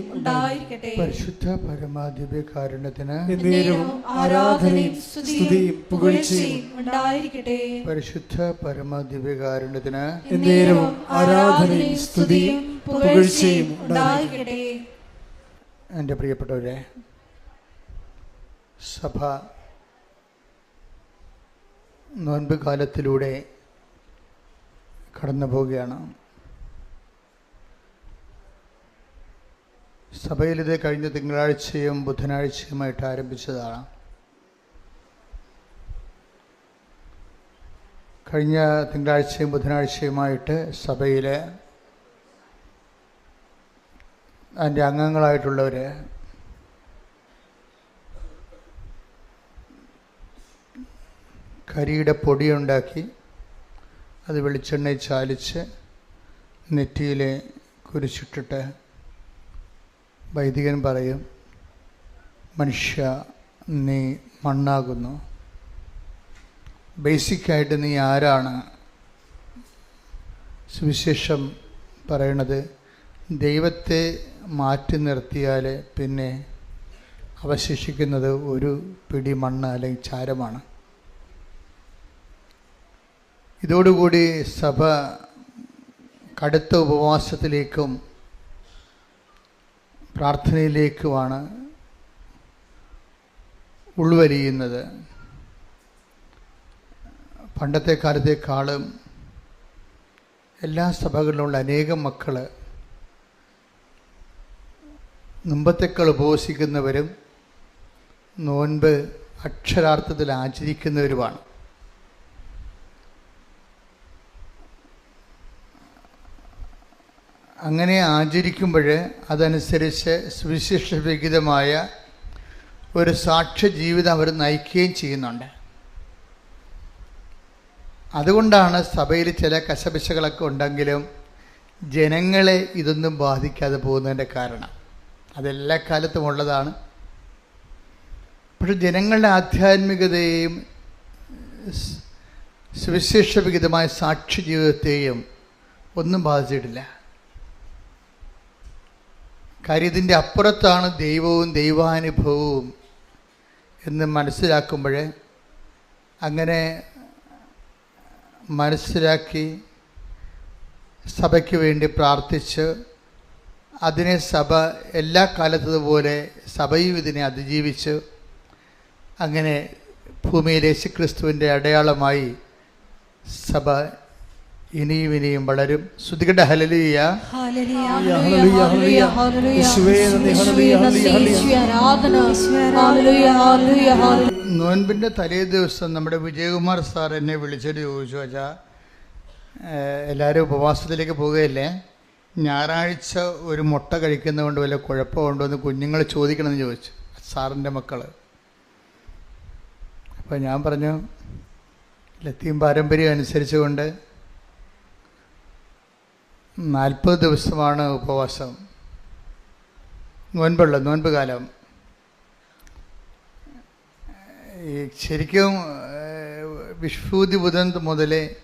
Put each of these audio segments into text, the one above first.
ഉണ്ടായിരിക്കട്ടെ. പരിശുദ്ധ പരമാധിപ കാരുണ്യത്തിന് ആരാധനയും സ്തുതിയും പുകഴ്ചയും ഉണ്ടായിരിക്കട്ടെ. പരിശുദ്ധ എന്നേരവും ആരാധനയും സ്തുതിയും പുകഴ്ചയും ഉണ്ടായിരിക്കട്ടെ. എന്റെ പ്രിയപ്പെട്ടവരെ സഭ നോൻപ് കാലത്തിലൂടെ കടന്നു പോവുകയാണ് സഭയിലിത് കഴിഞ്ഞ തിങ്കളാഴ്ചയും ബുധനാഴ്ചയുമായിട്ട് ആരംഭിച്ചതാണ്. കഴിഞ്ഞ തിങ്കളാഴ്ചയും ബുധനാഴ്ചയുമായിട്ട് സഭയിൽ അതിന്റെ അംഗങ്ങളായിട്ടുള്ളവർ കരിയുടെ പൊടിയുണ്ടാക്കി അത് വെളിച്ചെണ്ണയിൽ ചാലിച്ച് നെറ്റിയിൽ കുരിച്ചിട്ടിട്ട് വൈദികൻ പറയും മനുഷ്യ നീ മണ്ണാകുന്നു. ബേസിക്കായിട്ട് നീ ആരാണ്? സുവിശേഷം പറയണത് ദൈവത്തെ മാറ്റി നിർത്തിയാൽ പിന്നെ അവശേഷിക്കുന്നത് ഒരു പിടി മണ്ണ് അല്ലെങ്കിൽ ചാരമാണ്. ഇതോടുകൂടി സഭ കടുത്ത ഉപവാസത്തിലേക്കും പ്രാർത്ഥനയിലേക്കുമാണ് ഉൾവലിയുന്നത്. പണ്ടത്തെ കാലത്തേക്കാളും എല്ലാ സഭകളിലുള്ള അനേകം മക്കൾ മുമ്പത്തേക്കാൾ ഉപവസിക്കുന്നവരും നോൻപ് അക്ഷരാർത്ഥത്തിൽ ആചരിക്കുന്നവരുമാണ്. അങ്ങനെ ആചരിക്കുമ്പോൾ അതനുസരിച്ച് സുവിശേഷ വിഹിതമായ ഒരു സാക്ഷ്യ ജീവിതം അവർ നയിക്കുകയും ചെയ്യുന്നുണ്ട്. അതുകൊണ്ടാണ് സഭയിൽ ചില കശപിശകളൊക്കെ ഉണ്ടെങ്കിലും ജനങ്ങളെ ഇതൊന്നും ബാധിക്കാതെ പോകുന്നതിന്റെ കാരണം. അതെല്ലാ കാലത്തും ഉള്ളതാണ്. പക്ഷെ ജനങ്ങളുടെ ആധ്യാത്മികതയെയും സുവിശേഷ വിഹിതമായ സാക്ഷ്യ ജീവിതത്തെയും ഒന്നും ബാധിച്ചിട്ടില്ല. കാര്യം ഇതിന്റെ അപ്പുറത്താണ് ദൈവവും ദൈവാനുഭവവും എന്ന് മനസ്സിലാക്കുമ്പോൾ അങ്ങനെ മനസ്സിലാക്കി സഭയ്ക്ക് വേണ്ടി പ്രാർത്ഥിച്ച് അതിനെ സഭ എല്ലാ കാലത്തതുപോലെ സഭയും ഇതിനെ അതിജീവിച്ച് അങ്ങനെ ഭൂമിയിൽ യേശുക്രിസ്തുവിന്റെ അടയാളമായി സഭ ഇനിയും ഇനിയും വളരും. ശ്രുതികട ഹലലിയ ഹല്ലേലൂയ, ഹല്ലേലൂയ, ഹല്ലേലൂയ, ഹല്ലേലൂയ. യേശുവേ ഹല്ലേലൂയ, ഹല്ലേലൂയ. യേശുവേ ആരാധന. ഹല്ലേലൂയ, ഹല്ലേലൂയ, ഹല്ലേലൂയ. നോൻപിന്റെ തലേ ദിവസം നമ്മുടെ വിജയകുമാർ സാർ എന്നെ വിളിച്ചിട്ട് ചോദിച്ചു വെച്ചാൽ എല്ലാവരും ഉപവാസത്തിലേക്ക് പോവുകയല്ലേ ഞായറാഴ്ച ഒരു മുട്ട കഴിക്കുന്നതുകൊണ്ട് വല്ല കുഴപ്പമുണ്ടോ എന്ന് കുഞ്ഞുങ്ങൾ ചോദിക്കണമെന്ന് ചോദിച്ചു സാറിന്റെ മക്കൾ അപ്പോൾ ഞാൻ പറഞ്ഞു ലത്തീം പാരമ്പര്യം അനുസരിച്ചുകൊണ്ട് നാൽപ്പത് ദിവസമാണ് ഉപവാസം. നോൻപുള്ള നോൻപ് കാലം ഈ ശരിക്കും വിഷ്ഭൂതി ബുധൻ മുതലേ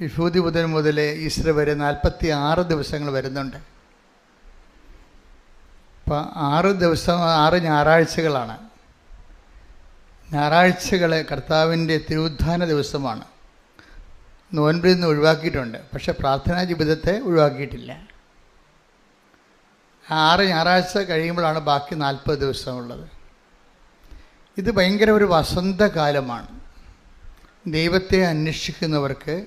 വിഷ്ഭൂതി ബുധൻ മുതൽ ഈസ്റ്റർ വരെ നാൽപ്പത്തി ആറ് ദിവസങ്ങൾ വരുന്നുണ്ട്. അപ്പം ആറ് ദിവസം ആറ് ഞായറാഴ്ചകളാണ്. ഞായറാഴ്ചകൾ കർത്താവിന്റെ തിരുവുദ്ധാന ദിവസമാണ്. നോൻപിൽ നിന്ന് ഒഴിവാക്കിയിട്ടുണ്ട്. പക്ഷേ പ്രാർത്ഥനാ ജീവിതത്തെ ഒഴിവാക്കിയിട്ടില്ല. ആറ് ഞായറാഴ്ച കഴിയുമ്പോഴാണ് ബാക്കി നാൽപ്പത് ദിവസമുള്ളത്. ഇത് ഭയങ്കര ഒരു വസന്തകാലമാണ് ദൈവത്തെ അന്വേഷിക്കുന്നവർക്ക്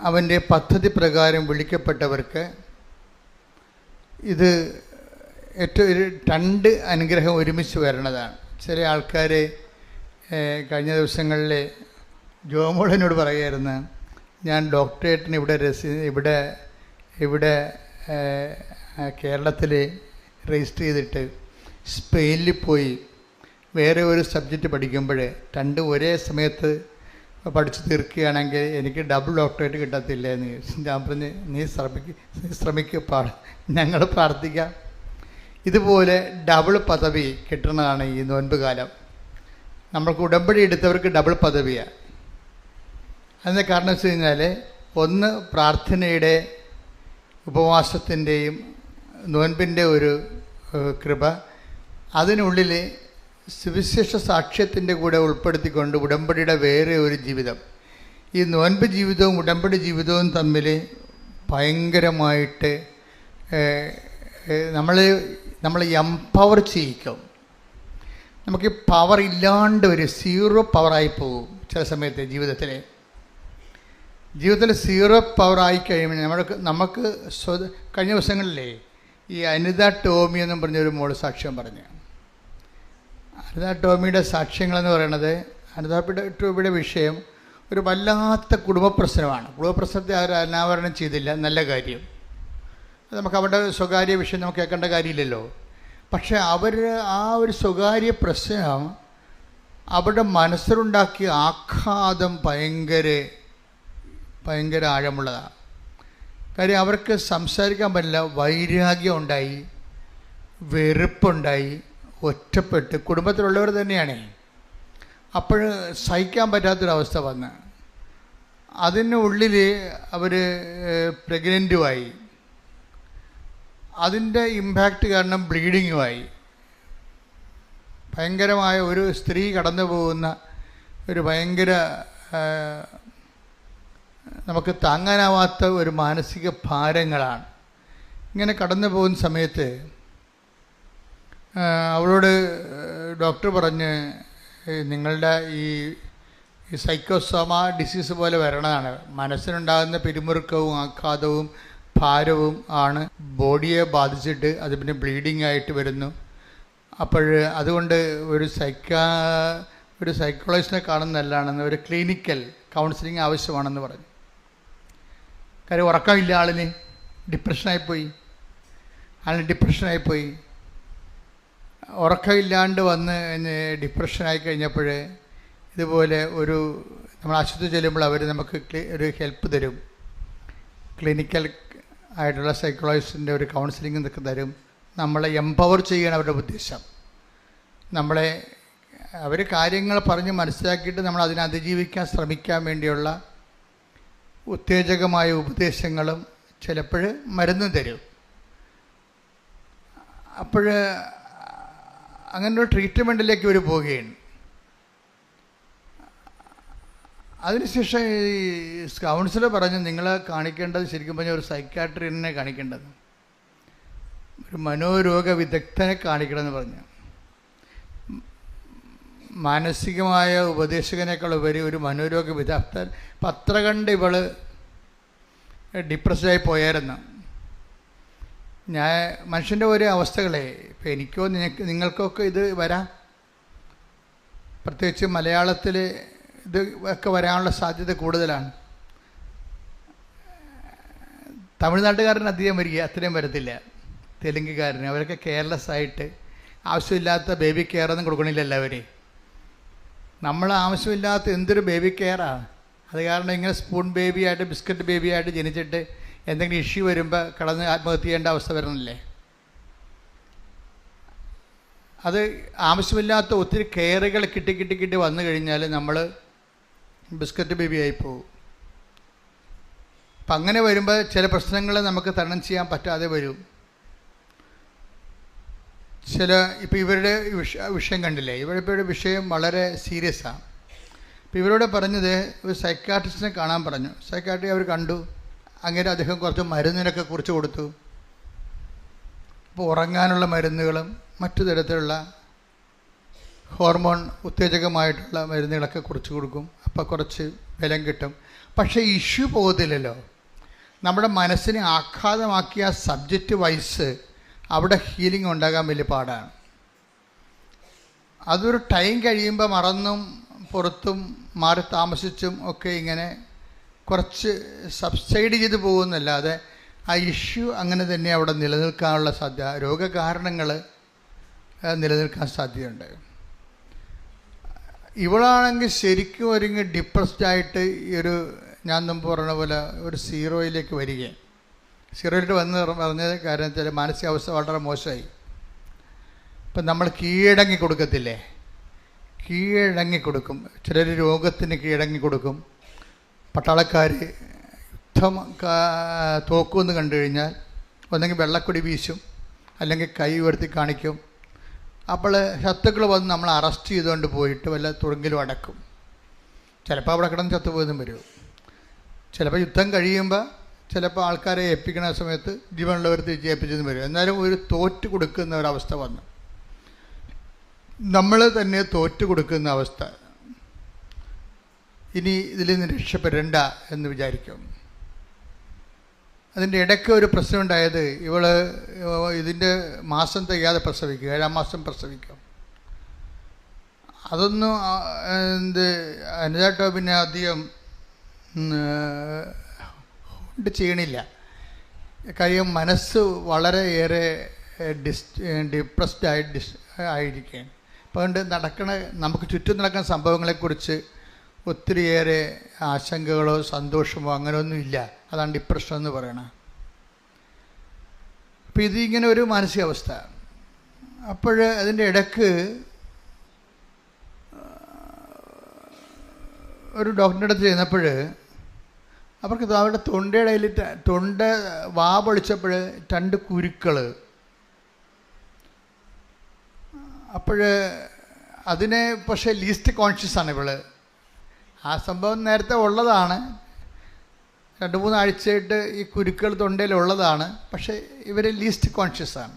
അവന്റെ പദ്ധതി പ്രകാരം വിളിക്കപ്പെട്ടവർക്ക് ഇത് ഏറ്റവും രണ്ട് അനുഗ്രഹം ഒരുമിച്ച് വരണതാണ്. ചില ആൾക്കാർ കഴിഞ്ഞ ദിവസങ്ങളിൽ ജോമോളനോട് പറയുമായിരുന്നു ഞാൻ ഡോക്ടറേറ്റിന് ഇവിടെ രസി ഇവിടെ ഇവിടെ കേരളത്തിൽ രജിസ്റ്റർ ചെയ്തിട്ട് സ്പെയിനിൽ പോയി വേറെ ഒരു സബ്ജക്റ്റ് പഠിക്കുമ്പോൾ രണ്ടും ഒരേ സമയത്ത് പഠിച്ചു തീർക്കുകയാണെങ്കിൽ എനിക്ക് ഡബിൾ ഡോക്ടറേറ്റ് കിട്ടത്തില്ല എന്ന് ഞാൻ പറഞ്ഞ് നീ ശ്രമിക്ക നീ ശ്രമിക്കുക പാട ഞങ്ങൾ പ്രാർത്ഥിക്കാം. ഇതുപോലെ ഡബിൾ പദവി കിട്ടുന്നതാണ് ഈ നോൻപ് കാലം. നമ്മൾക്ക് ഉടമ്പടി എടുത്തവർക്ക് ഡബിൾ പദവിയാണ് അതിന്റെ കാരണം വെച്ച് കഴിഞ്ഞാൽ ഒന്ന് പ്രാർത്ഥനയുടെ ഉപവാസത്തിന്റെയും നോൻപിന്റെ ഒരു കൃപ അതിനുള്ളിൽ സുവിശേഷ സാക്ഷ്യത്തിന്റെ കൂടെ ഉൾപ്പെടുത്തിക്കൊണ്ട് ഉടമ്പടിയുടെ വേറെ ഒരു ജീവിതം. ഈ നോൻപ് ജീവിതവും ഉടമ്പടി ജീവിതവും തമ്മിൽ ഭയങ്കരമായിട്ട് നമ്മൾ നമ്മൾ എംപവർ ചെയ്യിക്കും. നമുക്ക് പവർ ഇല്ലാണ്ട് ഒരു സീറോ പവറായി പോകും ചില സമയത്ത് ജീവിതത്തിൽ ജീവിതത്തിൽ സീറോ പവറായി കഴിയുമ്പോൾ നമ്മൾക്ക് നമുക്ക് കഴിഞ്ഞ ദിവസങ്ങളിലേ ഈ അനിത ടോമി എന്നും പറഞ്ഞൊരു മോൾ സാക്ഷ്യം പറഞ്ഞു. അനിത ടോമിയുടെ സാക്ഷ്യങ്ങളെന്ന് പറയുന്നത് അനിത ടോമിയുടെ വിഷയം ഒരു വല്ലാത്ത കുടുംബ പ്രശ്നമാണ്. കുടുംബ പ്രശ്നത്തെ അവർ അനാവരണം ചെയ്തില്ല. നല്ല കാര്യം. നമുക്ക് അവരുടെ സ്വകാര്യ വിഷയം നമുക്ക് കേൾക്കേണ്ട കാര്യമില്ലല്ലോ. പക്ഷേ അവർ ആ ഒരു സ്വകാര്യ പ്രശ്നം അവരുടെ മനസ്സിലുണ്ടാക്കിയ ആഘാതം ഭയങ്കര ഭയങ്കര ആഴമുള്ളതാണ് കാര്യം അവർക്ക് സംസാരിക്കാൻ പറ്റില്ല. വൈരാഗ്യം ഉണ്ടായി വെറുപ്പുണ്ടായി ഒറ്റപ്പെട്ട്. കുടുംബത്തിലുള്ളവർ തന്നെയാണ്. അപ്പോൾ സഹിക്കാൻ പറ്റാത്തൊരവസ്ഥ വന്ന്. അതിനുള്ളിൽ അവർ പ്രഗ്നന്റുമായി അതിന്റെ ഇമ്പാക്റ്റ് കാരണം ബ്ലീഡിങ്ങുമായി ഭയങ്കരമായ ഒരു സ്ത്രീ കടന്നു പോകുന്ന ഒരു ഭയങ്കര നമുക്ക് താങ്ങാനാവാത്ത ഒരു മാനസിക ഭാരങ്ങളാണ്. ഇങ്ങനെ കടന്നു പോകുന്ന സമയത്ത് അവളോട് ഡോക്ടർ പറഞ്ഞ് നിങ്ങളുടെ ഈ സൈക്കോസോമ ഡിസീസ് പോലെ വരണതാണ്. മനസ്സിനുണ്ടാകുന്ന പിരിമുറുക്കവും ആഘാതവും ഭാരവും ആണ്. ബോഡിയെ ബാധിച്ചിട്ട് അത് പിന്നെ ബ്ലീഡിംഗ് ആയിട്ട് വരുന്നു. അപ്പോൾ അതുകൊണ്ട് ഒരു സൈക്കാ ഒരു സൈക്കോളജിസ്റ്റിനെ കാണുന്ന നല്ലതാണെന്ന് ഒരു ക്ലിനിക്കൽ കൗൺസിലിംഗ് ആവശ്യമാണെന്ന് പറഞ്ഞു. കാര്യം ഉറക്കമില്ല ആളിന്. ഡിപ്രഷനായിപ്പോയി ആളിന് ഡിപ്രഷനായിപ്പോയി ഉറക്കമില്ലാണ്ട് വന്ന് ഡിപ്രഷനായി കഴിഞ്ഞപ്പോൾ ഇതുപോലെ ഒരു നമ്മൾ ആശുപത്രി ചെല്ലുമ്പോൾ അവർ നമുക്ക് ഒരു ഹെൽപ്പ് തരും. ക്ലിനിക്കൽ ആയിട്ടുള്ള സൈക്കോളജിസ്റ്റിന്റെ ഒരു കൗൺസിലിംഗ് ഇതൊക്കെ തരും. നമ്മളെ എംപവർ ചെയ്യണം അവരുടെ ഉദ്ദേശം. നമ്മളെ അവർ കാര്യങ്ങൾ പറഞ്ഞ് മനസ്സിലാക്കിയിട്ട് നമ്മൾ അതിനെ അതിജീവിക്കാൻ ശ്രമിക്കാൻ വേണ്ടിയുള്ള ഉത്തേജകമായ ഉപദേശങ്ങളും ചിലപ്പോൾ മരുന്ന് തരും. അപ്പോൾ അങ്ങനെ ഒരു ട്രീറ്റ്മെന്റിലേക്ക് ഇവർ പോവുകയാണ്. അതിനുശേഷം ഈ കൗൺസിലർ പറഞ്ഞു നിങ്ങളെ കാണിക്കേണ്ടത് ശരിക്കും പറഞ്ഞാൽ ഒരു സൈക്കാട്രിനെ കാണിക്കേണ്ടത്. ഒരു മനോരോഗ വിദഗ്ധനെ കാണിക്കണമെന്ന് പറഞ്ഞു. മാനസികമായ ഉപദേശകനേക്കാൾ ഉപരി ഒരു മനോരോഗ വിദഗ്ധൻ പത്ര കണ്ട് ഇവൾ ഡിപ്രസ്ഡായി പോയായിരുന്നു. ഞാൻ മനുഷ്യന്റെ ഓരോ അവസ്ഥകളെ ഇപ്പം എനിക്കോ നിങ്ങൾക്കൊക്കെ ഇത് വരാം? പ്രത്യേകിച്ച് മലയാളത്തിൽ ഇത് ഒക്കെ വരാനുള്ള സാധ്യത കൂടുതലാണ്. തമിഴ്നാട്ടുകാരന് അധികം വരിക അത്രയും വരത്തില്ല. തെലുങ്കുകാരന് അവരൊക്കെ കെയർലെസ് ആയിട്ട് ആവശ്യമില്ലാത്ത ബേബി കെയർ ഒന്നും കൊടുക്കണില്ല നമ്മൾ ആവശ്യമില്ലാത്ത എന്തൊരു ബേബി കെയറാണ് അത് കാരണം ഇങ്ങനെ സ്പൂൺ ബേബി ആയിട്ട് ബിസ്ക്കറ്റ് ബേബി ആയിട്ട് ജനിച്ചിട്ട് എന്തെങ്കിലും ഇഷ്യൂ വരുമ്പോൾ കടന്ന് ആത്മഹത്യ ചെയ്യേണ്ട അവസ്ഥ വരണില്ലേ? അത് ആവശ്യമില്ലാത്ത ഒത്തിരി കെയറുകൾ കിട്ടി കിട്ടി കിട്ടി വന്നു കഴിഞ്ഞാൽ നമ്മൾ ബിസ്ക്കറ്റ് ആയി പോകും അപ്പം അങ്ങനെ വരുമ്പോൾ ചില പ്രശ്നങ്ങൾ നമുക്ക് തരണം ചെയ്യാൻ പറ്റാതെ വരും. ചില ഇപ്പം ഇവരുടെ വിഷ വിഷയം കണ്ടില്ലേ? ഇവരുടെ വിഷയം വളരെ സീരിയസ് ആണ് അപ്പം ഇവരോട് പറഞ്ഞത് ഒരു സൈക്കാട്രിസ്റ്റിനെ കാണാൻ പറഞ്ഞു. സൈക്കാട്രി അവർ കണ്ടു. അങ്ങനെ അദ്ദേഹം കുറച്ച് മരുന്നിനൊക്കെ കുറിച്ച് കൊടുത്തു. അപ്പോൾ ഉറങ്ങാനുള്ള മരുന്നുകളും മറ്റു തരത്തിലുള്ള ഹോർമോൺ ഉത്തേജകമായിട്ടുള്ള മരുന്നുകളൊക്കെ കുറിച്ച് കൊടുക്കും. അപ്പോൾ കുറച്ച് ബലം കിട്ടും. പക്ഷേ ഇഷ്യൂ പോകത്തില്ലല്ലോ നമ്മുടെ മനസ്സിനെ ആഘാതമാക്കിയ സബ്ജക്റ്റ് വൈസ് അവിടെ ഹീലിംഗ് ഉണ്ടാകാൻ വലിയ പാടാണ്. അതൊരു ടൈം കഴിയുമ്പോൾ മറന്നും പുറത്തും മാറി താമസിച്ചും ഒക്കെ ഇങ്ങനെ കുറച്ച് സബ്സൈഡ് ചെയ്ത് പോകുന്നല്ലാതെ ആ ഇഷ്യൂ അങ്ങനെ തന്നെ അവിടെ നിലനിൽക്കാനുള്ള സാധ്യത രോഗകാരണങ്ങൾ നിലനിൽക്കാൻ സാധ്യതയുണ്ട്. ഇവളാണെങ്കിൽ ശരിക്കും ഒരുങ്ങി ഡിപ്രസ്ഡ് ആയിട്ട് ഈ ഒരു ഞാൻ മുമ്പ് പറഞ്ഞ പോലെ ഒരു സീറോയിലേക്ക് വരികയും സീറോയിലേക്ക് വന്ന് പറഞ്ഞ കാരണം വെച്ചാൽ മാനസികാവസ്ഥ വളരെ മോശമായി. ഇപ്പം നമ്മൾ കീഴടങ്ങി കൊടുക്കത്തില്ലേ? കീഴടങ്ങി കൊടുക്കും ചിലർ രോഗത്തിന് കീഴടങ്ങി കൊടുക്കും പട്ടാളക്കാർ യുദ്ധം തോക്കുമെന്ന് കണ്ടു കഴിഞ്ഞാൽ ഒന്നെങ്കിൽ വെള്ളക്കൊടി വീശും അല്ലെങ്കിൽ കൈ ഉയർത്തി കാണിക്കും. അപ്പോൾ ശത്രുക്കൾ വന്ന് നമ്മൾ അറസ്റ്റ് ചെയ്തുകൊണ്ട് പോയിട്ട് വല്ല തുറങ്കിലും അടക്കും. ചിലപ്പോൾ അവിടെ കിടന്ന് ചത്തുപോയതും വരും. ചിലപ്പോൾ യുദ്ധം കഴിയുമ്പോൾ ചിലപ്പോൾ ആൾക്കാരെ ഏൽപ്പിക്കുന്ന സമയത്ത് ജീവനുള്ളവർ തിരിച്ച് ഏൽപ്പിച്ചതും വരും. എന്നാലും ഒരു തോറ്റ് കൊടുക്കുന്ന ഒരവസ്ഥ വന്നു. നമ്മൾ തന്നെ തോറ്റ് കൊടുക്കുന്ന അവസ്ഥ. ഇനി ഇതിൽ നിന്ന് രക്ഷപ്പെടേണ്ട എന്ന് വിചാരിക്കും. അതിന്റെ ഇടയ്ക്ക് ഒരു പ്രശ്നം ഉണ്ടായത് ഇവൾ ഇതിന്റെ മാസം തികയാതെ പ്രസവിക്കുക ഏഴാം മാസം പ്രസവിക്കും അതൊന്നും എന്ത് അനുജാട്ടോ പിന്നെ അധികം കൊണ്ട് ചെയ്യണില്ല. കാര്യം മനസ്സ് വളരെയേറെ ഡിസ് ഡിപ്രസ്ഡ് ആയി ഡിസ് ആയിരിക്കുകയാണ്. അപ്പോൾ അതുകൊണ്ട് നടക്കണ നമുക്ക് ചുറ്റും നടക്കുന്ന സംഭവങ്ങളെക്കുറിച്ച് ഒത്തിരിയേറെ ആശങ്കകളോ സന്തോഷമോ അങ്ങനെയൊന്നുമില്ല. അതാണ് ഡിപ്രഷൻ എന്ന് പറയണത്. അപ്പോൾ ഇതിങ്ങനെ ഒരു മാനസികാവസ്ഥ. അപ്പോൾ അതിന്റെ ഇടയ്ക്ക് ഒരു ഡോക്ടറിന്റെ അടുത്ത് ചെന്നപ്പോൾ അവർക്ക് അവരുടെ തൊണ്ടയുടെ അതിൽ തൊണ്ട വാ പൊളിച്ചപ്പോൾ രണ്ട് കുരുക്കൾ. അപ്പോൾ അതിനെ പക്ഷേ ലീസ്റ്റ് കോൺഷ്യസ് ആണ് ഇവൾ. ആ സംഭവം നേരത്തെ ഉള്ളതാണ്. രണ്ട് മൂന്ന് ആഴ്ചയായിട്ട് ഈ കുരുക്കൾ തൊണ്ടയിലുള്ളതാണ് പക്ഷേ ഇവർ ലീസ്റ്റ് കോൺഷ്യസ് ആണ്.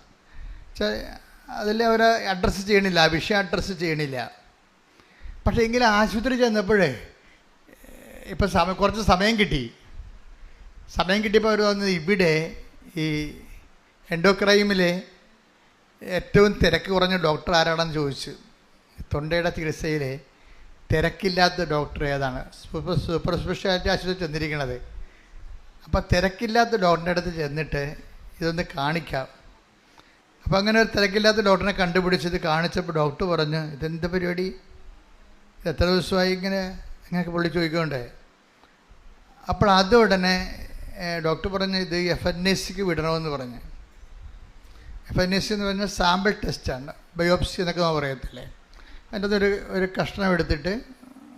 അതിൽ അവർ അഡ്രസ്സ് ചെയ്യണില്ല. ആ വിഷയം അഡ്രസ്സ് ചെയ്യണില്ല. പക്ഷേ എങ്കിലും ആശുപത്രി ചെന്നപ്പോഴേ ഇപ്പം സമ കുറച്ച് സമയം കിട്ടി. സമയം കിട്ടിയപ്പോൾ അവർ വന്നത് ഇവിടെ ഈ എൻഡോക്രൈമിലെ ഏറ്റവും തിരക്ക് കുറഞ്ഞ ഡോക്ടർ ആരാണെന്ന് ചോദിച്ചു. തൊണ്ടയുടെ ചികിത്സയിൽ തിരക്കില്ലാത്ത ഡോക്ടർ ഏതാണ്? സൂപ്പർ സൂപ്പർ സ്പെഷ്യാലിറ്റി ആശുപത്രി ചെന്നിരിക്കണത്. അപ്പോൾ തിരക്കില്ലാത്ത ഡോക്ടറിന്റെ അടുത്ത് ചെന്നിട്ട് ഇതൊന്ന് കാണിക്കാം. അപ്പോൾ അങ്ങനെ ഒരു തിരക്കില്ലാത്ത ഡോക്ടറിനെ കണ്ടുപിടിച്ചത് കാണിച്ചപ്പോൾ ഡോക്ടർ പറഞ്ഞു ഇതെന്ത് പരിപാടി? ഇത് എത്ര ദിവസമായി ഇങ്ങനെ ഇങ്ങനെയൊക്കെ പുള്ളി ചോദിക്കണ്ടേ അപ്പോൾ അത് ഉടനെ ഡോക്ടർ പറഞ്ഞു ഇത് എഫ് എൻ എസ് സിക്ക് വിടണമെന്ന് പറഞ്ഞു. എഫ് എൻ എസ് സി എന്ന് പറഞ്ഞാൽ സാമ്പിൾ ടെസ്റ്റാണ് ബയോപ്സി എന്നൊക്കെ നമ്മൾ പറയത്തില്ലേ? അതിന്റെ അതൊരു ഒരു കഷ്ണം എടുത്തിട്ട്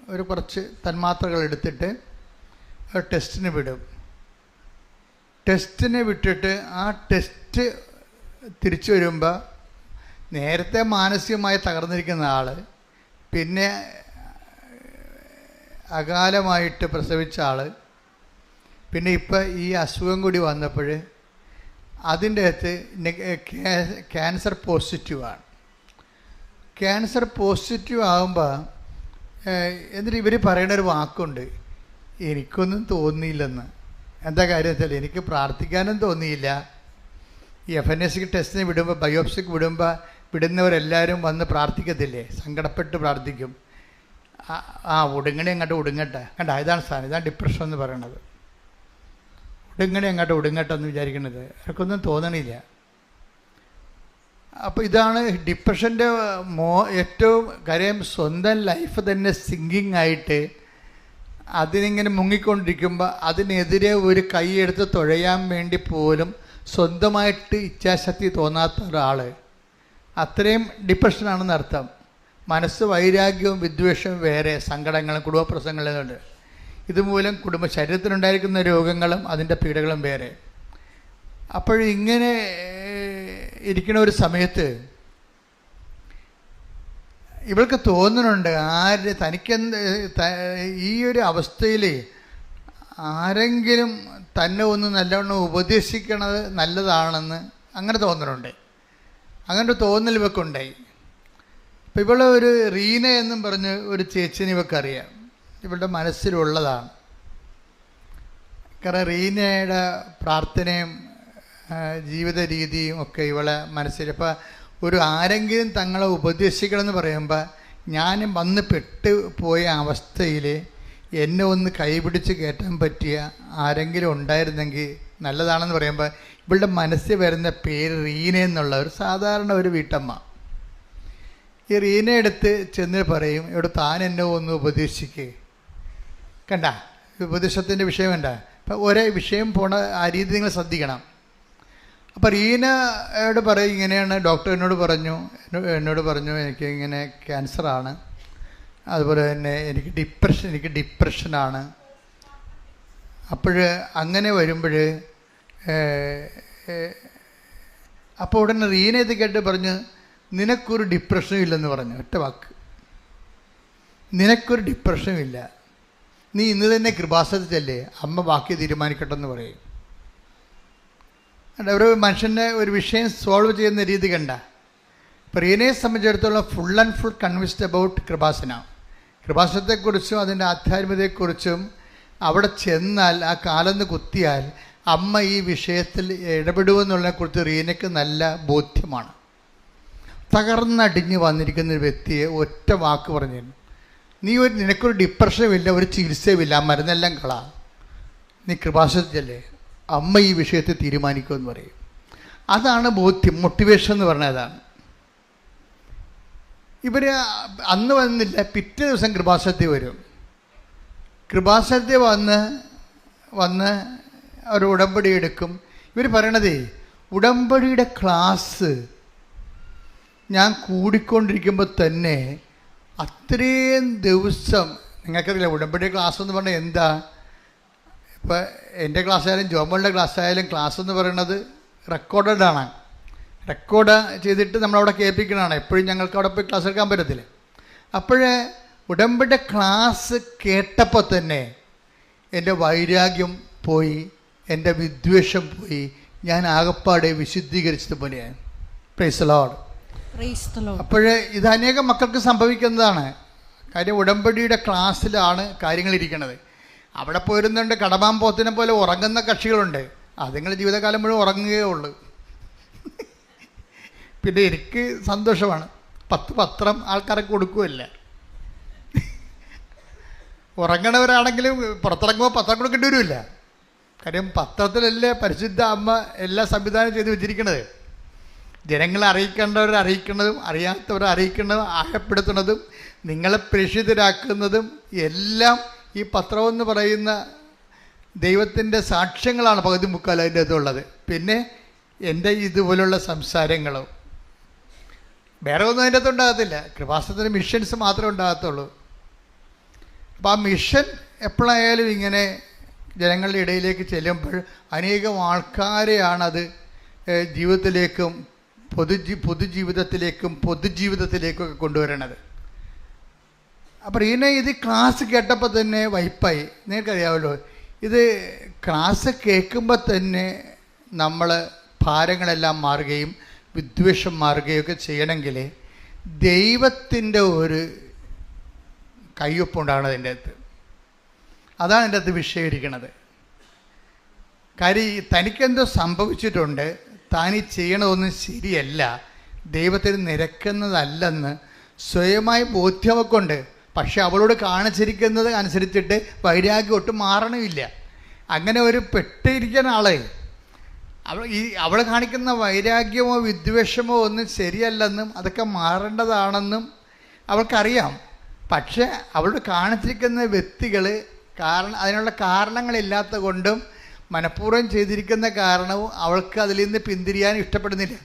ഒരു കുറച്ച് തന്മാത്രകൾ എടുത്തിട്ട് ടെസ്റ്റിന് വിടും. ടെസ്റ്റിന് വിട്ടിട്ട് ആ ടെസ്റ്റ് തിരിച്ചു വരുമ്പോൾ നേരത്തെ മാനസികമായി തകർന്നിരിക്കുന്ന ആൾ പിന്നെ അകാലമായിട്ട് പ്രസവിച്ച ആൾ പിന്നെ ഇപ്പം ഈ അസുഖം കൂടി വന്നപ്പോൾ അതിന്റെ അകത്ത് ക്യാൻസർ പോസിറ്റീവാണ് ക്യാൻസർ പോസിറ്റീവ് ആകുമ്പോൾ എന്നിട്ട് ഇവർ പറയുന്ന ഒരു വാക്കുണ്ട്. എനിക്കൊന്നും തോന്നിയില്ലെന്ന്. എന്താ കാര്യം വെച്ചാൽ എനിക്ക് പ്രാർത്ഥിക്കാനും തോന്നിയില്ല. ഈ എഫ് എൻ എസ് ടെസ്റ്റിന് വിടുമ്പോൾ ബയോപ്സിക്ക് വിടുമ്പോൾ വിടുന്നവരെല്ലാവരും വന്ന് പ്രാർത്ഥിക്കത്തില്ലേ? സങ്കടപ്പെട്ട് പ്രാർത്ഥിക്കും. ആ- ആ ഒടുങ്ങണി അങ്ങോട്ട് ഒടുങ്ങട്ടെ. കണ്ട? ഇതാണ് സാധനം. ഇതാണ് ഡിപ്രഷൻ എന്ന് പറയണത് ഒടുങ്ങണി അങ്ങോട്ട് ഒടുങ്ങട്ടെ എന്ന് വിചാരിക്കുന്നത് അവർക്കൊന്നും തോന്നണില്ല. അപ്പോൾ ഇതാണ് ഡിപ്രഷന്റെ മോ ഏറ്റവും കാര്യം സ്വന്തം ലൈഫ് തന്നെ സിങ്കിങ് ആയിട്ട് അതിനിങ്ങനെ മുങ്ങിക്കൊണ്ടിരിക്കുമ്പോൾ അതിനെതിരെ ഒരു കൈയെടുത്ത് തുഴയാൻ വേണ്ടി പോലും സ്വന്തമായിട്ട് ഇച്ഛാശക്തി തോന്നാത്ത ഒരാൾ അത്രയും ഡിപ്രഷനാണെന്ന് അർത്ഥം. മനസ്സ് വൈരാഗ്യവും വിദ്വേഷവും വേറെ സങ്കടങ്ങളും കുടുംബപ്രസംഗങ്ങളും ഉണ്ട്. ഇതുമൂലം കുടുംബ ശരീരത്തിനുണ്ടായിരിക്കുന്ന രോഗങ്ങളും അതിന്റെ പീഡകളും വേറെ. അപ്പോൾ ഇങ്ങനെ ഇരിക്കുന്ന ഒരു സമയത്ത് ഇവൾക്ക് തോന്നുന്നുണ്ട് ആര് തനിക്കെന്ത് ഈ ഒരു അവസ്ഥയിൽ ആരെങ്കിലും തന്നെ ഒന്ന് നല്ലവണ്ണം ഉപദേശിക്കണത് നല്ലതാണെന്ന് അങ്ങനെ തോന്നുന്നുണ്ട്. അങ്ങനെ തോന്നൽ ഇവക്കുണ്ടായി. അപ്പം ഇവളെ ഒരു റീന എന്നും പറഞ്ഞ് ഒരു ചേച്ചിനെ ഇവക്കറിയാം. ഇവളുടെ മനസ്സിലുള്ളതാണ്. കാരണം റീനയുടെ പ്രാർത്ഥനയും ജീവിത രീതിയും ഒക്കെ ഇവളെ മനസ്സിൽ ഇപ്പം ഒരു ആരെങ്കിലും തങ്ങളെ ഉപദേശിക്കണമെന്ന് പറയുമ്പോൾ ഞാൻ വന്ന് പെട്ട് പോയ അവസ്ഥയിൽ എന്നെ ഒന്ന് കൈപിടിച്ച് കയറ്റാൻ പറ്റിയ ആരെങ്കിലും ഉണ്ടായിരുന്നെങ്കിൽ നല്ലതാണെന്ന് പറയുമ്പോൾ ഇവളുടെ മനസ്സിൽ വരുന്ന പേര് റീന എന്നുള്ള ഒരു സാധാരണ ഒരു വീട്ടമ്മ. ഈ റീന എടുത്ത് ചെന്ന് പറയും ഇവിടെ താൻ എന്നെ ഒന്ന് ഉപദേശിക്കേ. കണ്ട? ഉപദേശത്തിന്റെ വിഷയം വേണ്ട അപ്പം ഒരേ വിഷയം പോണ ആ രീതി നിങ്ങൾ ശ്രദ്ധിക്കണം. അപ്പോൾ റീനയോട് പറയും ഇങ്ങനെയാണ് ഡോക്ടർ എന്നോട് പറഞ്ഞു എന്നോട് പറഞ്ഞു എനിക്ക് ഇങ്ങനെ ക്യാൻസറാണ് അതുപോലെ തന്നെ എനിക്ക് ഡിപ്രഷൻ എനിക്ക് ഡിപ്രഷനാണ് അപ്പോൾ അങ്ങനെ വരുമ്പോൾ അപ്പോൾ ഉടനെ റീന ഇത് കേട്ട് പറഞ്ഞ് നിനക്കൊരു ഡിപ്രഷനും ഇല്ലെന്ന് പറഞ്ഞു ഒറ്റ വാക്ക്. നിനക്കൊരു ഡിപ്രഷനും ഇല്ല. നീ ഇന്ന് തന്നെ കൃപാസത്തിൽ ചെല്ലേ അമ്മ ബാക്കി തീരുമാനിക്കട്ടെ എന്ന് പറയും? ഒരു മനുഷ്യനെ ഒരു വിഷയം സോൾവ് ചെയ്യുന്ന രീതി കണ്ട. പ്രിയനെ സംബന്ധിച്ചിടത്തോളം full and full convinced about കൃപാസന കൃപാസനത്തെക്കുറിച്ചും അതിന്റെ ആധ്യാത്മികതയെക്കുറിച്ചും അവിടെ ചെന്നാൽ ആ കാലന്ന് കുത്തിയാൽ അമ്മ ഈ വിഷയത്തിൽ ഇടപെടുമെന്നുള്ളതിനെക്കുറിച്ച് റീനയ്ക്ക് നല്ല ബോധ്യമാണ്. തകർന്നടിഞ്ഞ് വന്നിരിക്കുന്ന ഒരു വ്യക്തിയെ ഒറ്റ വാക്ക് പറഞ്ഞു നീ ഒരു നിനക്കൊരു ഡിപ്രഷനുമില്ല ഒരു ചികിത്സയുമില്ല ആ മരുന്നെല്ലാം കള. നീ കൃപാസനത്തിലല്ലേ? അമ്മ ഈ വിഷയത്തെ തീരുമാനിക്കുമെന്ന് പറയും. അതാണ് ബോധ്യം മോട്ടിവേഷൻ എന്ന് പറഞ്ഞാൽ അതാണ്. ഇവർ അന്ന് വന്നില്ല പിറ്റേ ദിവസം കൃപാസദ്യ വരും. കൃപാസദ്യ വന്ന് വന്ന് ഒരു ഉടമ്പടി എടുക്കും. ഇവർ പറയണതേ ഉടമ്പടിയുടെ ക്ലാസ് ഞാൻ കൂടിക്കൊണ്ടിരിക്കുമ്പോൾ തന്നെ അത്രയും ദിവസം നിങ്ങൾക്കറിയില്ല ഉടമ്പടിയുടെ ക്ലാസ് എന്ന് പറഞ്ഞാൽ എന്താ? ഇപ്പോൾ എന്റെ ക്ലാസ് ആയാലും ജോമോളുടെ ക്ലാസ് ആയാലും ക്ലാസ് എന്ന് പറയുന്നത് റെക്കോർഡഡ് ആണ് റെക്കോർഡ് ചെയ്തിട്ട് നമ്മളവിടെ കേൾപ്പിക്കണതാണ്. എപ്പോഴും ഞങ്ങൾക്ക് അവിടെ പോയി ക്ലാസ് എടുക്കാൻ പറ്റത്തില്ല. അപ്പോഴേ ഉടമ്പടി ക്ലാസ് കേട്ടപ്പോൾ തന്നെ എന്റെ വൈരാഗ്യം പോയി എന്റെ വിദ്വേഷം പോയി. ഞാൻ ആകപ്പാടെ വിശുദ്ധീകരിച്ചത് പോലെയാണ്. Praise lord Praise the Lord. അപ്പോഴേ ഇത് അനേകം മക്കൾക്ക് സംഭവിക്കുന്നതാണ്. കാര്യം ഉടമ്പടിയുടെ ക്ലാസ്സിലാണ് കാര്യങ്ങൾ ഇരിക്കുന്നത്. അവിടെ പോയിരുന്നുണ്ട് കടമാൻ പോത്തിനെ പോലെ ഉറങ്ങുന്ന കക്ഷികളുണ്ട്. അതുങ്ങൾ ജീവിതകാലം മുഴുവൻ ഉറങ്ങുകയേ ഉള്ളൂ. പിന്നെ എനിക്ക് സന്തോഷമാണ്. പത്ത് പത്രം ആൾക്കാരൊക്കെ കൊടുക്കുമല്ല ഉറങ്ങണവരാണെങ്കിലും പുറത്തിറങ്ങുമ്പോൾ പത്രം കൊടുക്കേണ്ടി വരില്ല. കാര്യം പത്രത്തിലല്ലേ പരിശുദ്ധ അമ്മ എല്ലാ സംവിധാനം ചെയ്ത് വെച്ചിരിക്കണത് ജനങ്ങളെ അറിയിക്കേണ്ടവരെ അറിയിക്കുന്നതും അറിയാത്തവരെ അറിയിക്കുന്നതും ആഴപ്പെടുത്തുന്നതും നിങ്ങളെ പ്രേക്ഷിതരാക്കുന്നതും എല്ലാം ഈ പത്രമെന്ന് പറയുന്ന ദൈവത്തിന്റെ സാക്ഷ്യങ്ങളാണ് പകുതി മുക്കാൽ അതിന്റെ ഇതുള്ളത് പിന്നെ എന്റെ ഇതുപോലുള്ള സംസാരങ്ങളും. വേറെ ഒന്നും അതിന്റെ അകത്ത് ഉണ്ടാകത്തില്ല. കൃപാസനത്തിന് മിഷൻസ് മാത്രമേ ഉണ്ടാകത്തുള്ളൂ. അപ്പോൾ ആ മിഷൻ എപ്പോഴായാലും ഇങ്ങനെ ജനങ്ങളുടെ ഇടയിലേക്ക് ചെല്ലുമ്പോൾ അനേകം ആൾക്കാരെയാണത് അത് ജീവിതത്തിലേക്കും പൊതുജീ പൊതുജീവിതത്തിലേക്കും പൊതുജീവിതത്തിലേക്കും ഒക്കെ കൊണ്ടുവരണത്. അപ്പോൾ ഇതിനെ ഇത് ക്ലാസ് കേട്ടപ്പോൾ തന്നെ വൈപ്പായി. നിങ്ങൾക്കറിയാമല്ലോ ഇത് ക്ലാസ് കേൾക്കുമ്പോൾ തന്നെ നമ്മൾ ഭാരങ്ങളെല്ലാം മാറുകയും വിദ്വേഷം മാറുകയും ഒക്കെ ചെയ്യണമെങ്കിൽ ദൈവത്തിന്റെ ഒരു കയ്യൊപ്പുണ്ടാകണം അതിന്റെ അകത്ത്. അതാണ് എന്റെ അകത്ത് വിഷയിരിക്കണത് കാര്യം തനിക്കെന്തോ സംഭവിച്ചിട്ടുണ്ട് താൻ ഈ ചെയ്യണതൊന്നും ശരിയല്ല. ദൈവത്തിന് നിരക്കുന്നതല്ലെന്ന് സ്വയമായി ബോധ്യമൊക്കെയുണ്ട് പക്ഷെ അവളോട് കാണിച്ചിരിക്കുന്നത് അനുസരിച്ചിട്ട് വൈരാഗ്യം ഒട്ടും മാറണമില്ല. അങ്ങനെ ഒരു പെട്ടിരിക്കുന്ന ആളെ അവൾ ഈ അവൾ കാണിക്കുന്ന വൈരാഗ്യമോ വിദ്വേഷമോ ഒന്നും ശരിയല്ലെന്നും അതൊക്കെ മാറേണ്ടതാണെന്നും അവൾക്കറിയാം. പക്ഷേ അവളോട് കാണിച്ചിരിക്കുന്ന വ്യക്തികൾ കാരണം അതിനുള്ള കാരണങ്ങളില്ലാത്ത കൊണ്ടും മനഃപൂർവം ചെയ്തിരിക്കുന്ന കാരണവും അവൾക്ക് അതിൽ നിന്ന് പിന്തിരിയാൻ ഇഷ്ടപ്പെടുന്നില്ല.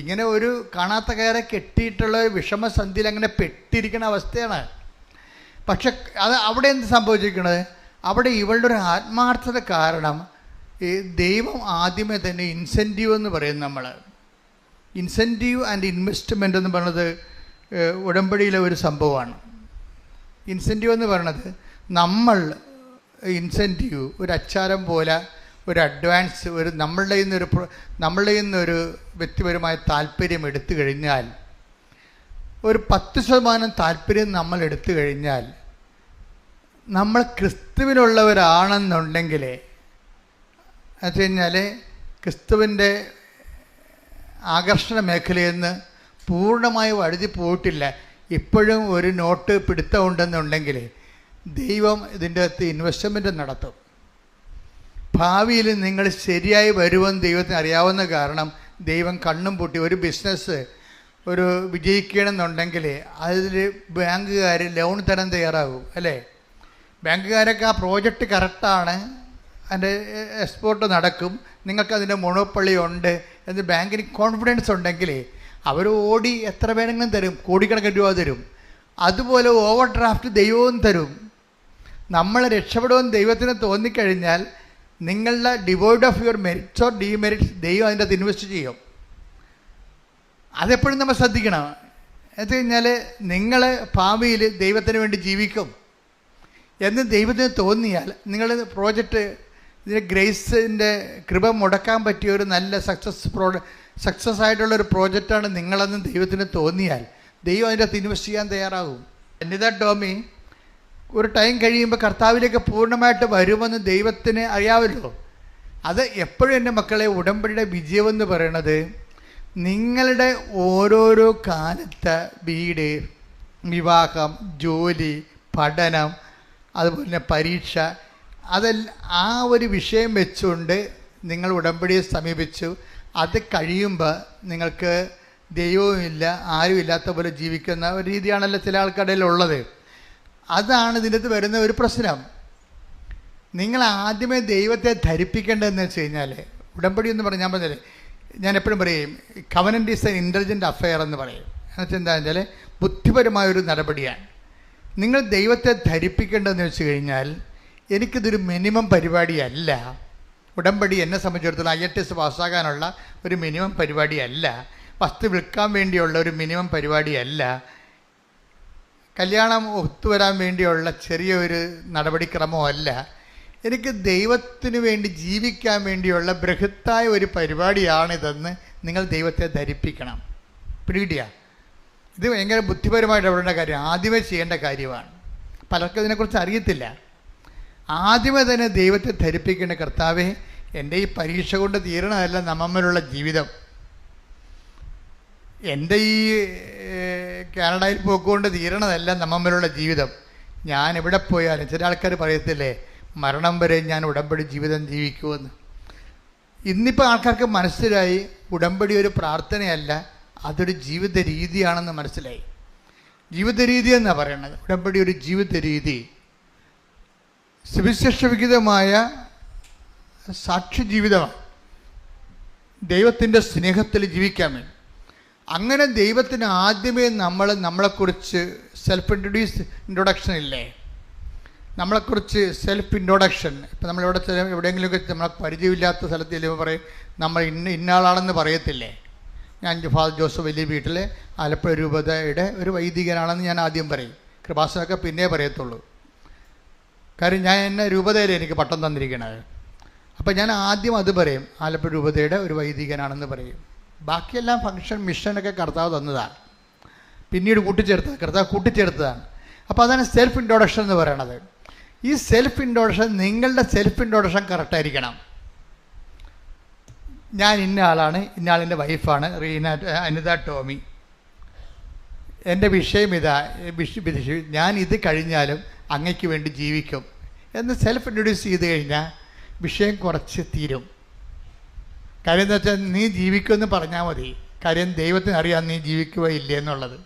ഇങ്ങനെ ഒരു കാണാത്ത കയറെ കെട്ടിയിട്ടുള്ള വിഷമസന്ധിയിൽ അങ്ങനെ പെട്ടിരിക്കുന്ന അവസ്ഥയാണ്. പക്ഷെ അത് അവിടെ എന്ത് സംഭവിച്ചിരിക്കണത്? അവിടെ ഇവളുടെ ഒരു ആത്മാർത്ഥത കാരണം ഈ ദൈവം ആദ്യമേ തന്നെ ഇൻസെന്റീവ് എന്ന് പറയും നമ്മൾ ഇൻസെന്റീവ് ആൻഡ് ഇൻവെസ്റ്റ്മെന്റ് എന്ന് പറയുന്നത് ഉടമ്പടിയിലെ ഒരു സംഭവമാണ്. ഇൻസെന്റീവ് എന്ന് പറയുന്നത് നമ്മൾ ഇൻസെന്റീവ് ഒരു അച്ചാരം പോലെ ഒരു അഡ്വാൻസ് ഒരു നമ്മളുടെ നിന്നൊരു നമ്മളുടെ നിന്നൊരു വ്യക്തിപരമായ താല്പര്യം എടുത്തു കഴിഞ്ഞാൽ ഒരു പത്ത് ശതമാനം താല്പര്യം നമ്മൾ എടുത്തു കഴിഞ്ഞാൽ നമ്മൾ ക്രിസ്തുവിനുള്ളവരാണെന്നുണ്ടെങ്കിൽ എന്ന് കഴിഞ്ഞാൽ ക്രിസ്തുവിന്റെ ആകർഷണ മേഖലയിൽ നിന്ന് പൂർണമായി വഴുതി പോയിട്ടില്ല. ഇപ്പോഴും ഒരു നോട്ട് പിടുത്തമുണ്ടെന്നുണ്ടെങ്കിൽ ദൈവം ഇതിന്റെ അകത്ത് ഇൻവെസ്റ്റ്മെന്റ് നടത്തും. ഭാവിയിൽ നിങ്ങൾ ശരിയായി വരുമെന്ന് ദൈവത്തിന് അറിയാവുന്ന കാരണം ദൈവം കണ്ണും പൂട്ടി ഒരു ബിസിനസ് ഒരു വിജയിക്കണമെന്നുണ്ടെങ്കിൽ അതിൽ ബാങ്കുകാർ ലോൺ തരാൻ തയ്യാറാകും അല്ലേ? ബാങ്കുകാരൊക്കെ ആ പ്രോജക്റ്റ് കറക്റ്റാണ് അതിന്റെ എക്സ്പോർട്ട് നടക്കും നിങ്ങൾക്ക് അതിന്റെ മൊണോപ്പള്ളി ഉണ്ട് എന്ന് ബാങ്കിന് കോൺഫിഡൻസ് ഉണ്ടെങ്കിൽ അവർ ഓടി എത്ര വേണമെങ്കിലും തരും കോടിക്കണക്കിന് രൂപ തരും. അതുപോലെ ഓവർ ഡ്രാഫ്റ്റ് ദൈവവും തരും. നമ്മൾ രക്ഷപ്പെടുമെന്ന് ദൈവത്തിന് തോന്നിക്കഴിഞ്ഞാൽ നിങ്ങളുടെ devoid of your merits or demerits ദൈവം അതിന്റെ അകത്ത് ഇൻവെസ്റ്റ് ചെയ്യും. അതെപ്പോഴും നമ്മൾ ശ്രദ്ധിക്കണം. എന്ന് കഴിഞ്ഞാൽ നിങ്ങൾ ഭാവിയിൽ ദൈവത്തിന് വേണ്ടി ജീവിക്കും. എന്ന് ദൈവത്തിന് തോന്നിയാൽ നിങ്ങൾ പ്രോജക്റ്റ് ഇതിന് ഗ്രേസിന്റെ കൃപ മുടക്കാൻ പറ്റിയ ഒരു നല്ല സക്സസ് പ്രോ സക്സസ് ആയിട്ടുള്ള ഒരു പ്രോജക്റ്റാണ് നിങ്ങളെന്ന് ദൈവത്തിന് തോന്നിയാൽ ദൈവം അതിന്റെ അകത്ത് ഇൻവെസ്റ്റ് ചെയ്യാൻ തയ്യാറാകും. അനിത ടോമി ഒരു ടൈം കഴിയുമ്പോൾ കർത്താവിലേക്ക് പൂർണമായിട്ട് വരുമെന്ന് ദൈവത്തിന് അറിയാമല്ലോ. അത് എപ്പോഴും എന്റെ മക്കളെ ഉടമ്പടിയുടെ വിജയമെന്ന് പറയണത് നിങ്ങളുടെ ഓരോരോ കാലത്ത് വീട് വിവാഹം ജോലി പഠനം അതുപോലെ തന്നെ പരീക്ഷ അതെല്ലാം ആ ഒരു വിഷയം വെച്ചുകൊണ്ട് നിങ്ങൾ ഉടമ്പടിയെ സമീപിച്ചു. അത് കഴിയുമ്പോൾ നിങ്ങൾക്ക് ദൈവവുമില്ല ആരും ഇല്ലാത്ത പോലെ ജീവിക്കുന്ന ഒരു രീതിയാണല്ലോ ചില ആൾക്കാരുടെ ഉള്ളത്. അതാണ് ഇതിനകത്ത് വരുന്ന ഒരു പ്രശ്നം. നിങ്ങൾ ആദ്യമേ ദൈവത്തെ ധരിപ്പിക്കേണ്ടതെന്ന് വെച്ച് കഴിഞ്ഞാൽ ഉടമ്പടി എന്ന് പറഞ്ഞാൽ ഞാൻ പറഞ്ഞാൽ ഞാൻ എപ്പോഴും പറയും covenant is a intelligent affair എന്ന് പറയും. എന്നുവെച്ചാൽ എന്താ വെച്ചാൽ ബുദ്ധിപരമായൊരു നടപടിയാണ്. നിങ്ങൾ ദൈവത്തെ ധരിപ്പിക്കേണ്ടതെന്ന് വെച്ച് കഴിഞ്ഞാൽ എനിക്കിതൊരു മിനിമം പരിപാടിയല്ല ഉടമ്പടി എന്നെ സംബന്ധിച്ചിടത്തോളം ഐ എ ടി എസ് പാസ്സാകാനുള്ള ഒരു മിനിമം പരിപാടിയല്ല വസ്തു വിൽക്കാൻ വേണ്ടിയുള്ള ഒരു മിനിമം പരിപാടിയല്ല കല്യാണം ഒത്തുവരാൻ വേണ്ടിയുള്ള ചെറിയൊരു നടപടിക്രമമല്ല എനിക്ക് ദൈവത്തിന് വേണ്ടി ജീവിക്കാൻ വേണ്ടിയുള്ള ബൃഹത്തായ ഒരു പരിപാടിയാണിതെന്ന് നിങ്ങൾ ദൈവത്തെ ധരിപ്പിക്കണം. പിടികിട്ടിയ? ഇത് ഭയങ്കര ബുദ്ധിപരമായിട്ട് ഇടപെടേണ്ട കാര്യം. ആദ്യമേ ചെയ്യേണ്ട കാര്യമാണ്. പലർക്കും ഇതിനെക്കുറിച്ച് അറിയത്തില്ല. ആദ്യമേ തന്നെ ദൈവത്തെ ധരിപ്പിക്കേണ്ട കർത്താവെ എന്റെ ഈ പരീക്ഷ കൊണ്ട് തീരണമല്ല നമ്മമ്മലുള്ള ജീവിതം. എന്റെ ഈ കാനഡയിൽ പോക്കുകൊണ്ട് തീരണതല്ല നമ്മമ്മലുള്ള ജീവിതം. ഞാൻ എവിടെ പോയാലും ചില ആൾക്കാർ പറയത്തില്ലേ മരണം വരെ ഞാൻ ഉടമ്പടി ജീവിതം ജീവിക്കുമെന്ന്. ഇന്നിപ്പോൾ ആൾക്കാർക്ക് മനസ്സിലായി ഉടമ്പടി ഒരു പ്രാർത്ഥനയല്ല അതൊരു ജീവിത രീതിയാണെന്ന് മനസ്സിലായി. ജീവിത രീതി എന്നാണ് പറയണത്? ഉടമ്പടി ഒരു ജീവിത രീതി. സുവിശേഷവിഹിതമായ സാക്ഷി ജീവിതമാണ് ദൈവത്തിന്റെ സ്നേഹത്തിൽ ജീവിക്കാൻ വേണ്ടി. അങ്ങനെ ദൈവത്തിന് ആദ്യമേ നമ്മൾ നമ്മളെക്കുറിച്ച് സെൽഫ് ഇൻട്രൊഡ്യൂസ് ഇൻട്രൊഡക്ഷൻ ഇല്ലേ? നമ്മളെക്കുറിച്ച് സെൽഫ് ഇൻട്രൊഡക്ഷൻ ഇപ്പം നമ്മളിവിടെ ചില എവിടെയെങ്കിലുമൊക്കെ നമ്മളെ പരിചയമില്ലാത്ത സ്ഥലത്ത് ചെല്ലുമ്പോൾ പറയും നമ്മൾ ഇന്ന ഇന്നയാളാണെന്ന് പറയത്തില്ലേ? ഞാൻ ഫാദർ ജോസഫ് വലിയ വീട്ടിൽ ആലപ്പുഴ രൂപതയുടെ ഒരു വൈദികനാണെന്ന് ഞാൻ ആദ്യം പറയും. കൃപാസനൊക്കെ പിന്നെ പറയത്തുള്ളൂ. കാര്യം ഞാൻ എന്നെ രൂപതയിൽ എനിക്ക് പട്ടം തന്നിരിക്കണത്. അപ്പം ഞാൻ ആദ്യം അത് പറയും ആലപ്പുഴ രൂപതയുടെ ഒരു വൈദികനാണെന്ന് പറയും. ബാക്കിയെല്ലാം ഫങ്ഷൻ മിഷനൊക്കെ കർത്താവ് തന്നതാണ്. പിന്നീട് കൂട്ടിച്ചേർത്തത് കർത്താവ് കൂട്ടിച്ചേർത്തതാണ്. അപ്പോൾ അതാണ് സെൽഫ് ഇൻട്രൊഡക്ഷൻ എന്ന് പറയണത്. ഈ സെൽഫ് ഇൻട്രോഡക്ഷൻ നിങ്ങളുടെ സെൽഫ് ഇൻട്രോഡക്ഷൻ കറക്റ്റായിരിക്കണം ഞാൻ ഇന്ന ആളാണ് ഇന്ന ആളിന്റെ വൈഫാണ് റീന അനിത ടോമി. എന്റെ വിഷയം ഇതാ ഞാൻ ഇത് കഴിഞ്ഞാലും അങ്ങയ്ക്ക് വേണ്ടി ജീവിക്കും. എന്ന് സെൽഫ് ഇൻട്രൊഡ്യൂസ് ചെയ്ത് കഴിഞ്ഞാൽ വിഷയം കുറച്ച് തീരും. കാര്യം എന്താ വെച്ചാൽ നീ ജീവിക്കുമെന്ന് പറഞ്ഞാൽ മതി. കാര്യം ദൈവത്തിന് അറിയാം നീ ജീവിക്കുക ഇല്ലേ എന്നുള്ളത്.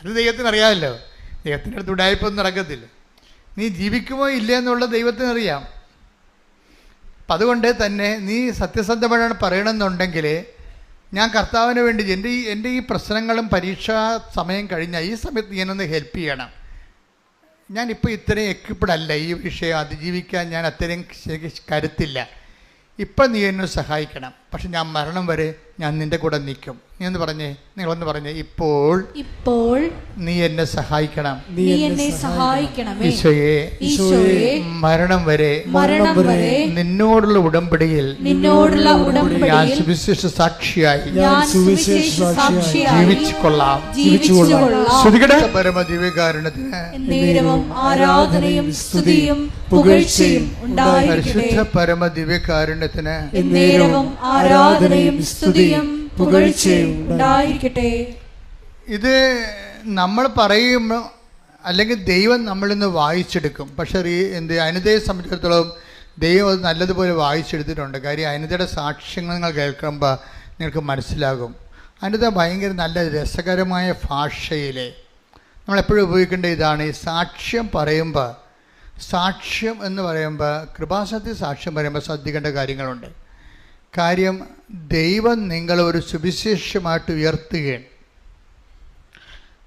അത് ദൈവത്തിന് അറിയാമല്ലോ. ദൈവത്തിന്റെ അടുത്ത് ഉടായ്പൊന്നും നടക്കത്തില്ല. നീ ജീവിക്കുമോ ഇല്ലേ എന്നുള്ള ദൈവത്തിന് അറിയാം അപ്പം അതുകൊണ്ട് തന്നെ നീ സത്യസന്ധമായാണ് പറയണമെന്നുണ്ടെങ്കിൽ ഞാൻ കർത്താവിന് വേണ്ടി എന്റെ ഈ എന്റെ ഈ പ്രശ്നങ്ങളും പരീക്ഷാ സമയം കഴിഞ്ഞാൽ ഈ സമയത്ത് ഞാനൊന്ന് ഹെൽപ്പ് ചെയ്യണം. ഞാനിപ്പോൾ ഇത്രയും എക്വിപ്ഡ് അല്ല ഈ വിഷയം അതിജീവിക്കാൻ ഞാൻ അത്രയും കരുത്തില്ല. ഇപ്പം നീ എന്നെ സഹായിക്കണം. പക്ഷെ ഞാൻ മരണം വരെ ഞാൻ നിന്റെ കൂടെ നിൽക്കും. നീ ഒന്ന് പറഞ്ഞേ? നിങ്ങളൊന്ന് പറഞ്ഞേ? ഇപ്പോൾ ഇപ്പോൾ നീ എന്നെ സഹായിക്കണം. നീ എന്നെ സഹായിക്കണം. ഈശോയെ ഈശോയെ മരണം വരെ മരണം വരെ നിന്നോടുള്ള ഉടമ്പടിയിൽ നിന്നോടുള്ള ഉടമ്പടിയിൽ ഞാൻ സുവിശേഷ സാക്ഷിയായി ഞാൻ സുവിശേഷ സാക്ഷിയായി ജീവിച്ചു കൊള്ളാം ജീവിച്ചുകൊള്ളാം. ശ്രുതികട പരമദിവ്യകാരണത്തിന് നേരവും ആരാധനയും സ്തുതിയും പുകഴ്ചയും ഉണ്ടായിരിക്കട്ടെ. പരിശുദ്ധ പരമദിവ്യകാരുണ്യത്തിന് എന്നേരവും ആരാധനയും സ്തുതിയും പുകഴ്ചയും ഉണ്ടായിരിക്കട്ടെ ഇത് നമ്മൾ പറയുമ്പോൾ അല്ലെങ്കിൽ ദൈവം നമ്മളിൽ നിന്ന് വായിച്ചെടുക്കും. പക്ഷേ എന്ത് അനിതയെ സംബന്ധിച്ചിടത്തോളം ദൈവം അത് നല്ലതുപോലെ വായിച്ചെടുത്തിട്ടുണ്ട്. കാര്യം അനിതയുടെ സാക്ഷ്യങ്ങൾ നിങ്ങൾ കേൾക്കുമ്പോൾ നിങ്ങൾക്ക് മനസ്സിലാകും. അനിത ഭയങ്കര നല്ല രസകരമായ ഭാഷയിൽ നമ്മളെപ്പോഴും ഉപയോഗിക്കേണ്ട ഇതാണ് ഈ സാക്ഷ്യം പറയുമ്പോൾ സാക്ഷ്യം എന്ന് പറയുമ്പോൾ കൃപാസത്യ സാക്ഷ്യം പറയുമ്പോൾ ശ്രദ്ധിക്കേണ്ട കാര്യങ്ങളുണ്ട്. കാര്യം ദൈവം നിങ്ങളെ ഒരു സുവിശേഷമായിട്ട് ഉയർത്തുകയാണ്.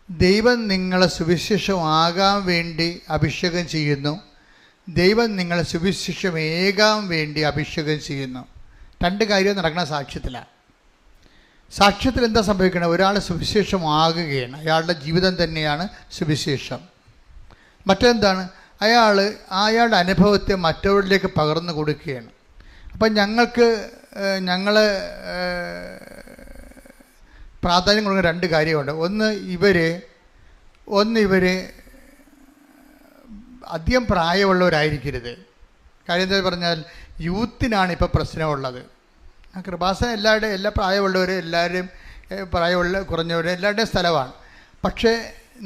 ദൈവം നിങ്ങളെ സുവിശേഷമാകാൻ വേണ്ടി അഭിഷേകം ചെയ്യുന്നു. ദൈവം നിങ്ങളെ സുവിശേഷമേകാൻ വേണ്ടി അഭിഷേകം ചെയ്യുന്നു. രണ്ട് കാര്യം നടക്കുന്ന സാക്ഷ്യത്തിലാണ് സാക്ഷ്യത്തിൽ എന്താ സംഭവിക്കണം ഒരാൾ സുവിശേഷമാകുകയാണ്. അയാളുടെ ജീവിതം തന്നെയാണ് സുവിശേഷം. മറ്റെന്താണ്? അയാൾ അയാളുടെ അനുഭവത്തെ മറ്റവരിലേക്ക് പകർന്നു കൊടുക്കുകയാണ്. അപ്പം ഞങ്ങൾക്ക് ഞങ്ങൾ പ്രാധാന്യം കൊടുക്കുന്ന രണ്ട് കാര്യമുണ്ട്. ഒന്ന് ഇവർ ഒന്ന് ഇവർ അധികം പ്രായമുള്ളവരായിരിക്കരുത്. കാര്യം എന്താ പറഞ്ഞാൽ യൂത്തിനാണ് ഇപ്പോൾ പ്രശ്നമുള്ളത്. കൃപാസനം എല്ലാവരുടെ എല്ലാ പ്രായമുള്ളവരും എല്ലാവരും പ്രായമുള്ള കുറഞ്ഞവരും എല്ലാവരുടെയും സ്ഥലമാണ്. പക്ഷേ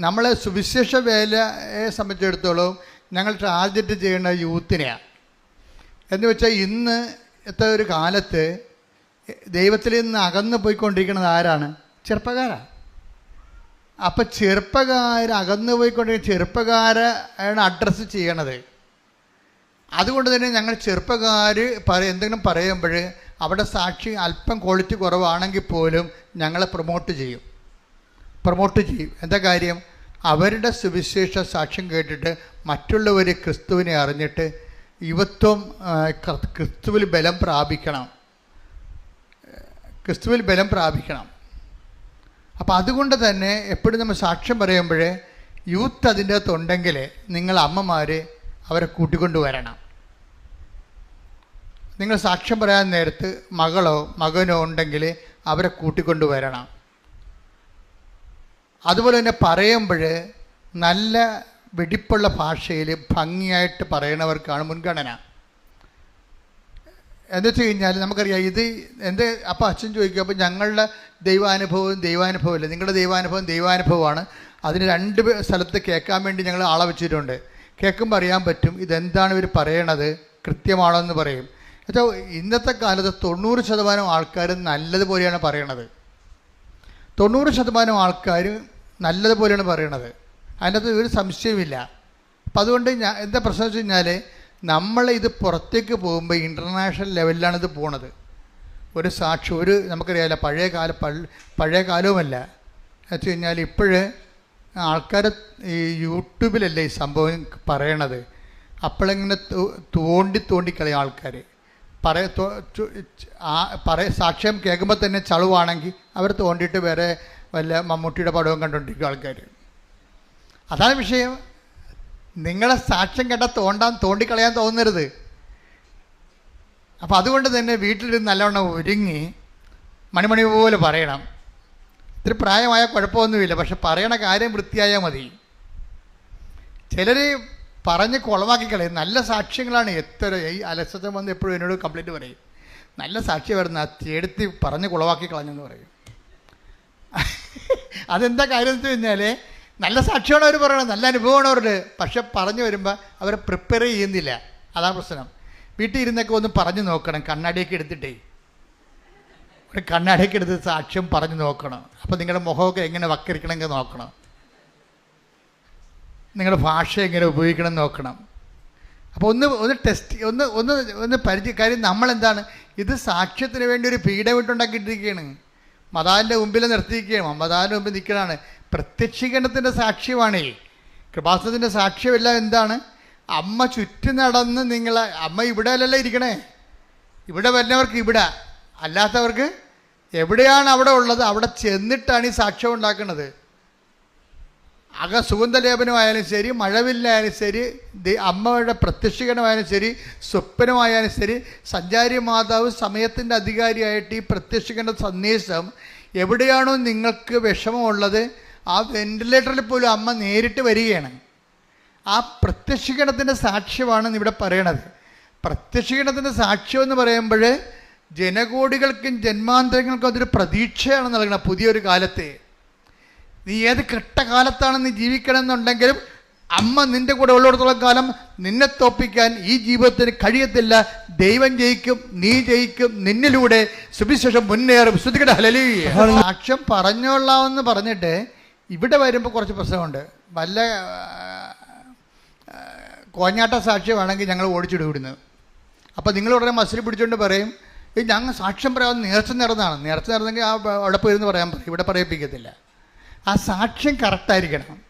നമ്മളെ സുവിശേഷ വേലയെ സംബന്ധിച്ചിടത്തോളം ഞങ്ങൾ ടാർഗറ്റ് ചെയ്യുന്ന യൂത്തിനെയാണ്. എന്ന് വെച്ചാൽ ഇന്ന് ഇത്ത ഒരു കാലത്ത് ദൈവത്തിൽ നിന്ന് അകന്നു പോയിക്കൊണ്ടിരിക്കുന്നത് ആരാണ്? ചെറുപ്പക്കാരാണ് അപ്പം ചെറുപ്പക്കാർ അകന്നു പോയിക്കൊണ്ടിരിക്കുന്ന ചെറുപ്പക്കാരാണ് അഡ്രസ്സ് ചെയ്യണത്. അതുകൊണ്ട് തന്നെ ഞങ്ങൾ ചെറുപ്പക്കാർ പറ എന്തെങ്കിലും പറയുമ്പോൾ അവിടെ സാക്ഷി അല്പം ക്വാളിറ്റി കുറവാണെങ്കിൽ പോലും ഞങ്ങളെ പ്രൊമോട്ട് ചെയ്യും. പ്രൊമോട്ട് ചെയ്യും. എന്താ കാര്യം? അവരുടെ സുവിശേഷ സാക്ഷ്യം കേട്ടിട്ട് മറ്റുള്ളവർ ക്രിസ്തുവിനെ അറിഞ്ഞിട്ട് യുവത്വം ക്രിസ്തുവിൽ ബലം പ്രാപിക്കണം. ക്രിസ്തുവിൽ ബലം പ്രാപിക്കണം. അപ്പോൾ അതുകൊണ്ട് തന്നെ എപ്പോഴും നമ്മൾ സാക്ഷ്യം പറയുമ്പോഴേ യൂത്ത് അതിന്റെ അകത്തുണ്ടെങ്കിൽ നിങ്ങൾ അമ്മമാർ അവരെ കൂട്ടിക്കൊണ്ട് വരണം. നിങ്ങൾ സാക്ഷ്യം പറയാൻ നേരത്ത് മകളോ മകനോ ഉണ്ടെങ്കിൽ അവരെ കൂട്ടിക്കൊണ്ട് വരണം. അതുപോലെ തന്നെ പറയുമ്പോൾ നല്ല വെടിപ്പുള്ള ഭാഷയിൽ ഭംഗിയായിട്ട് പറയണവർക്കാണ് മുൻഗണന. എന്ന് വെച്ച് കഴിഞ്ഞാൽ നമുക്കറിയാം ഇത് എന്ത് അപ്പം അച്ഛൻ ചോദിക്കും അപ്പോൾ ഞങ്ങളുടെ ദൈവാനുഭവം ദൈവാനുഭവമില്ല? നിങ്ങളുടെ ദൈവാനുഭവം ദൈവാനുഭവമാണ്. അതിന് രണ്ട് സ്ഥലത്ത് കേൾക്കാൻ വേണ്ടി ഞങ്ങൾ ആളെ വെച്ചിട്ടുണ്ട്. കേൾക്കുമ്പോൾ അറിയാൻ പറ്റും ഇതെന്താണ് ഇവർ പറയണത് കൃത്യമാണോ എന്ന് പറയും. എന്നുവെച്ചാൽ ഇന്നത്തെ കാലത്ത് തൊണ്ണൂറ് ശതമാനം ആൾക്കാർ നല്ലതുപോലെയാണ് പറയണത്. തൊണ്ണൂറ് ശതമാനം ആൾക്കാർ നല്ലതുപോലെയാണ് പറയണത്. അതിനകത്ത് ഒരു സംശയമില്ല അപ്പം അതുകൊണ്ട് ഞാൻ എന്താ പ്രശ്നം വെച്ച് കഴിഞ്ഞാൽ നമ്മൾ ഇത് പുറത്തേക്ക് പോകുമ്പോൾ ഇന്റർനാഷണൽ ലെവലിലാണ് ഇത് പോണത്. ഒരു സാക്ഷി ഒരു നമുക്കറിയാമല്ല പഴയ കാല പഴ- പഴയ കാലവുമല്ല. വെച്ച് കഴിഞ്ഞാൽ ഇപ്പോഴ് ആൾക്കാർ ഈ യൂട്യൂബിലല്ലേ ഈ സംഭവം പറയണത്. അപ്പോഴിങ്ങനെ തോണ്ടി തോണ്ടി കളയും ആൾക്കാർ പറയ പറയ സാക്ഷ്യം കേൾക്കുമ്പോൾ തന്നെ ചളുവാണെങ്കിൽ അവർ തോണ്ടിയിട്ട് വേറെ വല്ല മമ്മൂട്ടിയുടെ പടവും കണ്ടുകൊണ്ടിരിക്കും ആൾക്കാർ അതാണ് വിഷയം. നിങ്ങളെ സാക്ഷ്യം കണ്ട തോണ്ടാൻ തോണ്ടിക്കളയാൻ തോന്നരുത്. അപ്പം അതുകൊണ്ട് തന്നെ വീട്ടിലിരുന്ന് നല്ലവണ്ണം ഒരുങ്ങി മണിമണി പോലെ പറയണം. ഇത്തിരി പ്രായമായ കുഴപ്പമൊന്നുമില്ല പക്ഷെ പറയണ കാര്യം വൃത്തിയായാൽ മതി. ചിലർ പറഞ്ഞ് കുളമാക്കി കളയും. നല്ല സാക്ഷ്യങ്ങളാണ് എത്ര ഈ അലസത വന്ന് എപ്പോഴും എന്നോട് കംപ്ലൈന്റ് പറയും. നല്ല സാക്ഷി വരുന്ന തേടുത്തി പറഞ്ഞ് കുളമാക്കി കളഞ്ഞെന്ന് പറയും. അതെന്താ കാര്യം എന്ന് വെച്ച് കഴിഞ്ഞാൽ നല്ല സാക്ഷിയാണ് അവർ പറയണത് നല്ല അനുഭവമാണ് അവരുടെ. പക്ഷെ പറഞ്ഞു വരുമ്പോൾ അവരെ പ്രിപ്പയർ ചെയ്യുന്നില്ല. അതാണ് പ്രശ്നം. വീട്ടിൽ ഇരുന്നൊക്കെ ഒന്ന് പറഞ്ഞു നോക്കണം കണ്ണാടിയൊക്കെ എടുത്തിട്ടേ. ഒരു കണ്ണാടിയൊക്കെ എടുത്ത് സാക്ഷ്യം പറഞ്ഞു നോക്കണം. അപ്പോൾ നിങ്ങളുടെ മുഖമൊക്കെ എങ്ങനെ വക്കരിക്കണമെങ്കിൽ നോക്കണം. നിങ്ങളുടെ ഭാഷ എങ്ങനെ ഉപയോഗിക്കണം നോക്കണം. അപ്പോൾ ഒന്ന് ഒന്ന് ടെസ്റ്റ് ഒന്ന് ഒന്ന് ഒന്ന് പരിചയ കാര്യം നമ്മളെന്താണ്? ഇത് സാക്ഷ്യത്തിന് വേണ്ടി ഒരു പീഡമിട്ടുണ്ടാക്കിയിട്ടിരിക്കുകയാണ് മതാലിന്റെ മുമ്പിൽ നിർത്തിയിരിക്കുകയാണ്. മതാലിന്റെ മുമ്പിൽ നിൽക്കണതാണ് പ്രത്യക്ഷീകരണത്തിന്റെ സാക്ഷ്യമാണേ കൃപാസനത്തിന്റെ സാക്ഷ്യമെല്ലാം എന്താണ്? അമ്മ ചുറ്റി നടന്ന് നിങ്ങൾ അമ്മ ഇവിടെ അല്ലല്ലോ ഇരിക്കണേ. ഇവിടെ വരുന്നവർക്ക് ഇവിടെ. അല്ലാത്തവർക്ക് എവിടെയാണ് അവിടെ ഉള്ളത്? അവിടെ ചെന്നിട്ടാണ് ഈ സാക്ഷ്യം ഉണ്ടാക്കുന്നത്. അക സുഗന്ധലേപനമായാലും ശരി മഴവില്ലായാലും ശരി അമ്മയുടെ പ്രത്യക്ഷീകരണമായാലും ശരി സ്വപ്നമായാലും ശരി സഞ്ചാരി മാതാവ് സമയത്തിന്റെ അധികാരിയായിട്ട് ഈ പ്രത്യക്ഷീകരണ സന്ദേശം എവിടെയാണോ നിങ്ങൾക്ക് വിഷമമുള്ളത് ആ വെന്റിലേറ്ററിൽ പോലും അമ്മ നേരിട്ട് വരികയാണ്. ആ പ്രത്യക്ഷീകരണത്തിന്റെ സാക്ഷ്യമാണ് ഇവിടെ പറയണത്. പ്രത്യക്ഷീകരണത്തിന്റെ സാക്ഷ്യം എന്ന് പറയുമ്പോൾ ജനകോടികൾക്കും ജന്മാന്തരങ്ങൾക്കും അതൊരു പ്രതീക്ഷയാണ് നൽകണം പുതിയൊരു കാലത്തെ. നീ ഏത് കെട്ടകാലത്താണ് നീ ജീവിക്കണമെന്നുണ്ടെങ്കിലും അമ്മ നിന്റെ കൂടെ ഉള്ളിടത്തോളം കാലം നിന്നെ തോപ്പിക്കാൻ ഈ ജീവിതത്തിന് കഴിയത്തില്ല. ദൈവം ജയിക്കും നീ ജയിക്കും നിന്നിലൂടെ സുവിശേഷം മുന്നേറും. ശ്രുതികട ഹലലി സാക്ഷ്യം പറഞ്ഞോളാമെന്ന് പറഞ്ഞിട്ട് ഇവിടെ വരുമ്പോൾ കുറച്ച് പ്രശ്നമുണ്ട്. വല്ല കോഞ്ഞാട്ട സാക്ഷ്യം വേണമെങ്കിൽ ഞങ്ങൾ വിടുന്നത് അപ്പോൾ നിങ്ങൾ ഉടനെ മസിൽ പിടിച്ചുകൊണ്ട് പറയും ഈ ഞങ്ങൾ സാക്ഷ്യം പറയാൻ നേർച്ച നേർന്നതാണ്. നേർച്ച നേർന്നെങ്കിൽ ആ അവിടെ പോയിരുന്ന് പറയാൻ പറയും. ഇവിടെ പറയിപ്പിക്കത്തില്ല. ആ സാക്ഷ്യം കറക്റ്റായിരിക്കണം